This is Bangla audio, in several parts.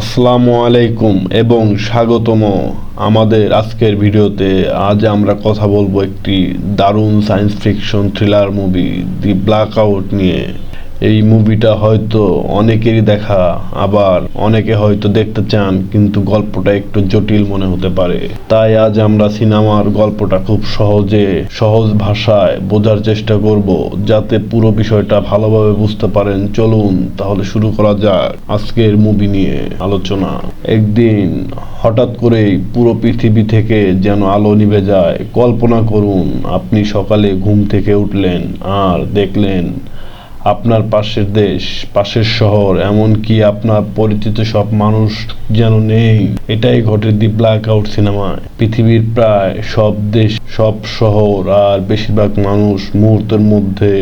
আসসালামু আলাইকুম এবং স্বাগতম। আমাদের আজকের ভিডিওতে আজ আমরা কথা বলব একটি দারুণ science fiction thriller movie the blackout নিয়ে। এই মুভিটা হয়তো অনেকেরই দেখা, আবার অনেকে হয়তো দেখতে চান, কিন্তু গল্পটা একটু জটিল মনে হতে পারে। তাই আজ আমরা সিনেমার গল্পটা খুব সহজে, সহজ ভাষায় বোঝার চেষ্টা করব, যাতে পুরো বিষয়টা ভালোভাবে বুঝতে পারেন। চলুন, তাহলে শুরু করা যাক আজকের মুভি নিয়ে আলোচনা। একদিন হঠাৎ করেই পুরো পৃথিবী থেকে যেন আলো নিভে যায়। কল্পনা করুন, আপনি সকালে ঘুম থেকে উঠলেন, আর দেখলেন আপনার পাশের দেশ, পাশের শহর, এমনকি আপনার পরিচিত সব মানুষ যেন নেই। এটাই ঘটে দি ব্ল্যাক আউট সিনেমায়। পৃথিবীর প্রায় সব দেশ সব শহর আর বেশিরভাগ মানুষ মুহূর্তের মধ্যে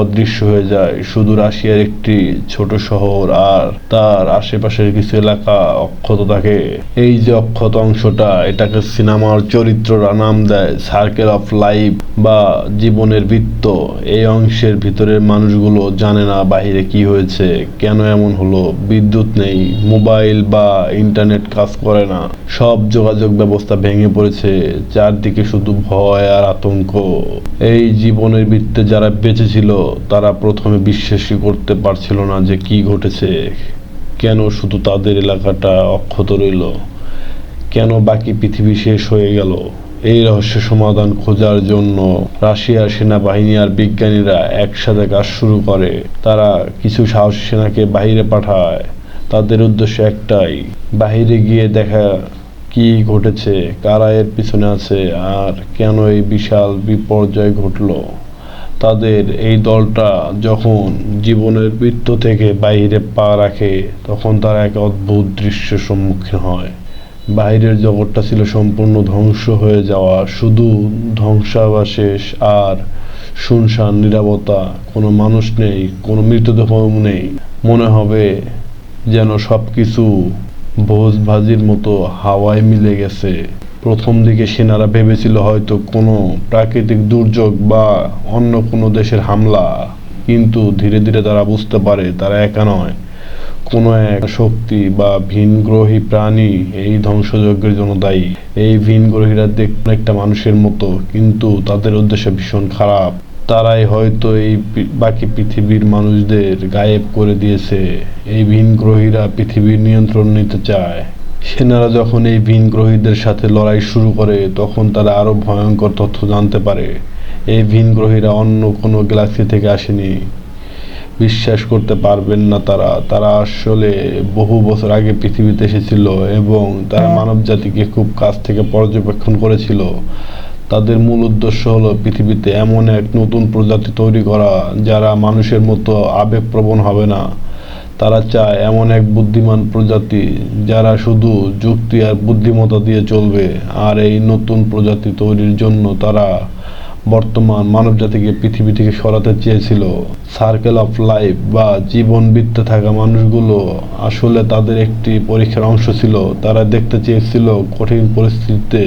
অদৃশ্য হয়ে যায়। শুধু রাশিয়ার একটি ছোট শহর আর তার আশেপাশের কিছু এলাকা অক্ষত থাকে। এই যে অক্ষত অংশটা, এটাকে সিনেমার চরিত্ররা নাম দেয় সার্কেল অফ লাইফ বা জীবনের বৃত্ত। এই অংশের ভিতরের মানুষগুলো জানে না বাহিরে কি হয়েছে, কেন এমন হলো, বিদ্যুৎ নেই, মোবাইল বা ইন্টারনেট কাজ করে না। সব যোগাযোগ ব্যবস্থা ভেঙে পড়েছে, চারদিকে শুধু ভয় আর আতঙ্ক। এই জীবনের বৃত্তে যারা বেঁচে ছিল, তারা প্রথমে বিশ্বাসই করতে পারছিল না যে কি ঘটেছে। কেন শুধু তাদের এলাকাটা অক্ষত রইল? কেন বাকি পৃথিবী শেষ হয়ে গেল? এই রহস্যের সমাধান খোঁজার জন্য রাশিয়ার সেনাবাহিনী আর বিজ্ঞানীরা একসাথে কাজ শুরু করে। তারা কিছু সাহসী সেনাকে বাইরে পাঠায়। তাদের উদ্দেশ্য একটাই, বাহিরে গিয়ে দেখা কি ঘটেছে? কারা এর পিছনে আছে? আর কেন এই বিশাল বিপর্যয় ঘটলো? তাদের এই দলটা যখন জীবনের বৃত্ত থেকে বাইরে পা রাখে, তখন তারা এক অদ্ভুত দৃশ্যের সম্মুখীন হয়। বাইরের জগৎটা ছিল সম্পূর্ণ ধ্বংস হয়ে যাওয়া। শুধু ধ্বংসাবশেষ আর শুনশান নিরাপত্তা কোনো মানুষ নেই, কোনো মৃতদেহ নেই। মনে হবে যেন সব কিছু ভোজ ভাজির মতো হাওয়ায় মিলে গেছে। প্রথম দিকে সেনারা ভেবেছিল হয়তো কোনো প্রাকৃতিক দুর্যোগ বা অন্য কোনো দেশের হামলা, কিন্তু ধীরে ধীরে তারা বুঝতে পারে তারা একা নয়। কোনো এক শক্তি বা ভিনগ্রহী প্রাণী এই ধ্বংসযজ্ঞের জন্য দায়ী। এই ভিনগ্রহীরা দেখতে একটা মানুষের মতো, কিন্তু তাদের উদ্দেশ্য ভীষণ খারাপ। তারাই হয়তো এই বাকি পৃথিবীর মানুষদের গায়েব করে দিয়েছে। এই ভিনগ্রহীরা পৃথিবীর নিয়ন্ত্রণ নিতে চায়। সেনারা যখন এই ভিনগ্রহীদের সাথে লড়াই শুরু করে তখন তারা আরও ভয়ঙ্কর তথ্য জানতে পারে। এই ভিনগ্রহীরা অন্য কোনো গ্যালাক্সি থেকে আসেনি। বিশ্বাস করতে পারবেন না তারা। তারা আসলে বহু বছর আগে পৃথিবীতে এসেছিল এবং তারা মানব জাতিকে খুব কাছ থেকে পর্যবেক্ষণ করেছিল। তাদের মূল উদ্দেশ্য হলো পৃথিবীতে এমন এক নতুন প্রজাতি তৈরি করা, যারা মানুষের মতো আবেগপ্রবণ হবে না। তারা চায় এমন এক বুদ্ধিমান প্রজাতি, যারা শুধু যুক্তি আর বুদ্ধিমত্তা দিয়ে চলবে, আর এই নতুন প্রজাতি তৈরির জন্য তারা বর্তমান মানব জাতিকে পৃথিবী থেকে সরাতে চেয়েছিল। সার্কেল অফ লাইফ বা জীবন বৃত্তে থাকা মানুষগুলো আসলে তাদের একটি পরীক্ষার অংশ ছিল। তারা দেখতে চেয়েছিল কঠিন পরিস্থিতিতে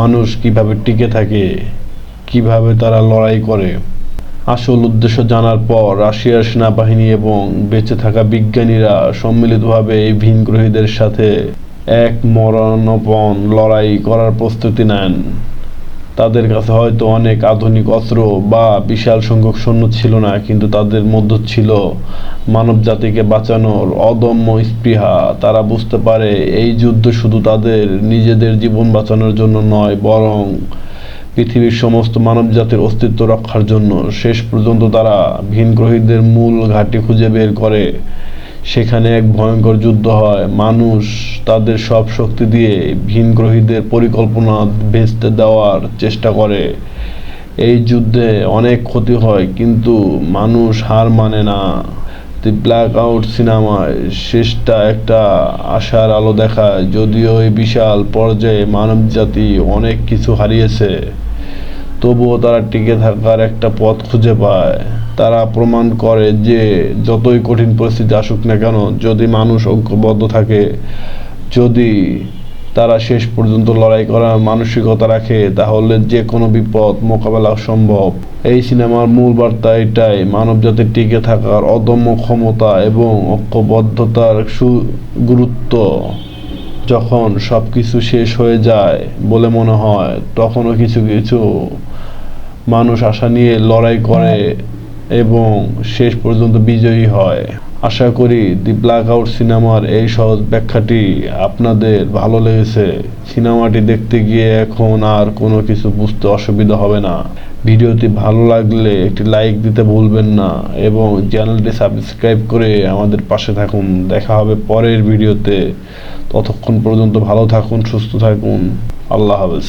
মানুষ কীভাবে টিকে থাকে, কীভাবে তারা লড়াই করে। আসল উদ্দেশ্য জানার পর রাশিয়ার সেনাবাহিনী এবং বেঁচে থাকা বিজ্ঞানীরা সম্মিলিতভাবে এই ভিনগ্রহীদের সাথে এক মরণপণ লড়াই করার প্রস্তুতি নেন। তাদের কাছে হয়তো অনেক আধুনিক অস্ত্র বা বিশাল সংখ্যক সৈন্য ছিল না, কিন্তু তাদের মধ্যে ছিল মানব জাতিকে বাঁচানোর অদম্য স্পৃহা। তারা বুঝতে পারে এই যুদ্ধ শুধু তাদের নিজেদের জীবন বাঁচানোর জন্য নয়, বরং পৃথিবীর সমস্ত মানব জাতির অস্তিত্ব রক্ষার জন্য। শেষ পর্যন্ত তারা ভিনগ্রহীদের মূল ঘাঁটি খুঁজে বের করে সেখানে এক ভয়ঙ্কর যুদ্ধ হয়। মানুষ তাদের সব শক্তি দিয়ে ভিনগ্রহীদের পরিকল্পনা ভেস্তে দেওয়ার চেষ্টা করে। এই যুদ্ধে অনেক ক্ষতি হয়, কিন্তু মানুষ হার মানে না। দি ব্ল্যাক আউট সিনেমায় শেষটা একটা আশার আলো দেখায়, যদিও এই বিশাল পর্যায়ে মানব জাতি অনেক কিছু হারিয়েছে। তবুও তারা টিকে থাকার একটা পথ খুঁজে পায়। তারা প্রমাণ করে যে যতই কঠিন পরিস্থিতি আসুক না কেন, যদি মানুষ ঐক্যবদ্ধ থাকে, যদি তারা শেষ পর্যন্ত লড়াই করার মানসিকতা রাখে, তাহলে যে কোনো বিপদ মোকাবেলা সম্ভব। এই সিনেমার মূল বার্তা এটাই মানবজাতির টিকে থাকার অদম্য ক্ষমতা এবং ঐক্যবদ্ধতার গুরুত্ব। যখন সব কিছু শেষ হয়ে যায় বলে মনে হয়, তখনও কিছু কিছু মানুষ আশা নিয়ে লড়াই করে এবং শেষ পর্যন্ত বিজয়ী হয়। আশা করি দি ব্ল্যাক আউট সিনেমার এই সহজ ব্যাখ্যাটি আপনাদের ভালো লেগেছে। সিনেমাটি দেখতে গিয়ে এখন আর কোনো কিছু বুঝতে অসুবিধা হবে না। ভিডিওটি ভালো লাগলে একটি লাইক দিতে ভুলবেন না এবং চ্যানেলটি সাবস্ক্রাইব করে আমাদের পাশে থাকুন। দেখা হবে পরের ভিডিওতে। ততক্ষণ পর্যন্ত ভালো থাকুন, সুস্থ থাকুন। আল্লাহ হাফেজ।